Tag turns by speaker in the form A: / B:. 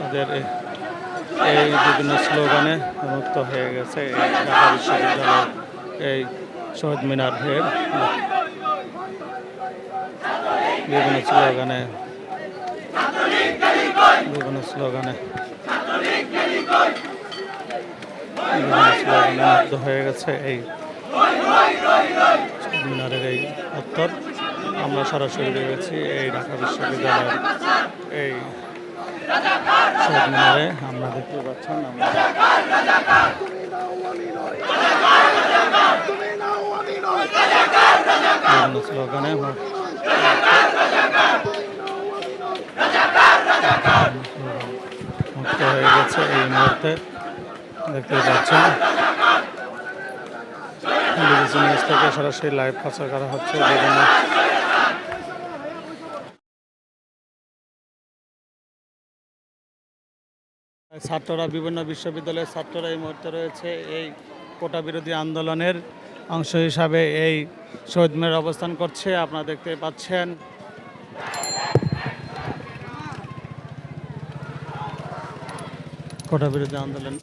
A: তাদের এই- বিভিন্ন স্লোগানে মুক্ত হয়ে গেছে এই ঢাকা বিশ্ববিদ্যালয়ের এই শহীদ মিনার বিভিন্ন স্লোগানে বিভিন্ন স্লোগানে বিভিন্ন স্লোগানে মুগ্ধ হয়ে গেছে এই মিনারের এই উত্তর। আমরা সরাসরি রয়েছি এই ঢাকা বিশ্ববিদ্যালয়ের এই মিনারে আমরা দেখতে পাচ্ছেন, আমরা স্লোগানে মুক্ত হয়ে গেছে এই মুহূর্তে। দেখতে পাচ্ছেন। বিবিসি নিউজ থেকে সরাসরি লাইভ প্রচার করা হচ্ছে। বিভিন্ন ছাত্ররা, বিভিন্ন বিশ্ববিদ্যালয়ের ছাত্ররা এই মুহূর্তে রয়েছে এই কোটা বিরোধী আন্দোলনের অংশ হিসাবে এই শহীদ মেয়ের অবস্থান করছে। আপনারা দেখতে পাচ্ছেন। কোটা বিরোধী আন্দোলন